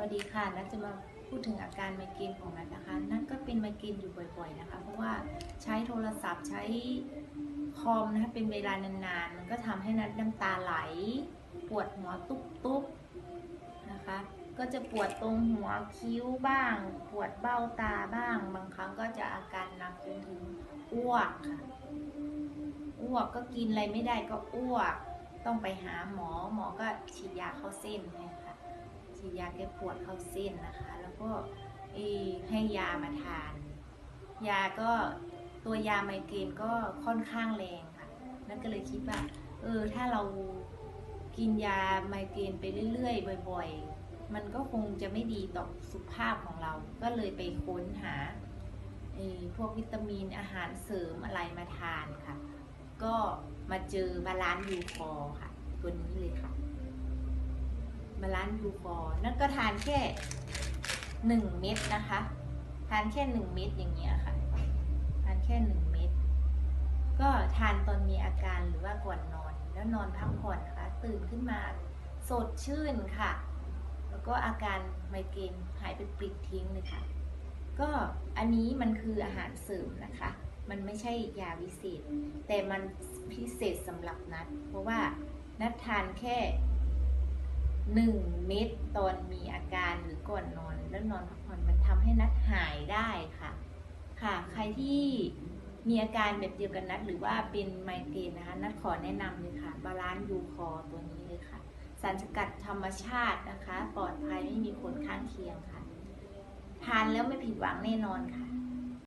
วัสดีค่ะนัทจะมาพูดถึงอาการไมเกรนของนัทนะคะ นัทก็เป็นไมเกรนอยู่บ่อย ๆนะคะ เพราะว่าใช้โทรศัพท์ใช้คอมนะคะเป็นเวลานานๆ มันก็ทำให้นัทน้ำตาไหล ปวดหัวตุ๊บๆนะคะ ก็จะปวดตรงหัวคิ้วบ้าง ปวดเบ้าตาบ้าง บางครั้งก็จะอาการหนักจนถึงอ้วกค่ะ อ้วกก็กินอะไรไม่ได้ก็อ้วก ต้องไปหาหมอหมอก็ฉีดยาเข้าเส้นให้ค่ะ ฉีดยาแก้ปวดเข้าเส้นนะคะ แล้วก็ให้ยามาทาน ยาก็ตัวยาไมเกรนก็ค่อนข้างแรงค่ะ นั่นก็เลยคิดว่า เออ ถ้าเรากินยาไมเกรนไปเรื่อยๆ บ่อย ๆ มันก็คงจะไม่ดีต่อสุขภาพของเรา ก็เลยไปค้นหาพวกวิตามินอาหารเสริมอะไรมาทานค่ะ ก็มาเจอบาลานซ์ยูคอค่ะ ตัวนี้เลยค่ะ บาลานยูฟอร์นั่นก็ทานแค่หนึ่งเม็ดนะคะ ทานแค่หนึ่งเม็ดอย่างเงี้ยค่ะ ทานแค่หนึ่งเม็ดก็ทานตอนมีอาการหรือว่าก่อนนอน แล้วนอนพักผ่อนนะคะ ตื่นขึ้นมาสดชื่นค่ะ แล้วก็อาการไมเกรนหายไปปลิดทิ้งเลยค่ะ ก็อันนี้มันคืออาหารเสริมนะคะ มันไม่ใช่ยาวิเศษ แต่มันพิเศษสำหรับนัด เพราะว่านัดทานแค่ หนึ่งเม็ดตอนมีอาการหรือก่อนนอน แล้วนอนพักผ่อนมันทำให้นัดหายได้ค่ะ ค่ะ ใครที่มีอาการแบบเดียวกันนัด หรือว่าเป็นไมเกรนนะคะ นัดขอแนะนำเลยค่ะ บาลานซ์ยูคอตัวนี้เลยค่ะ สารสกัดธรรมชาตินะคะ ปลอดภัยไม่มีผลข้างเคียงค่ะ ทานแล้วไม่ผิดหวังแน่นอนค่ะ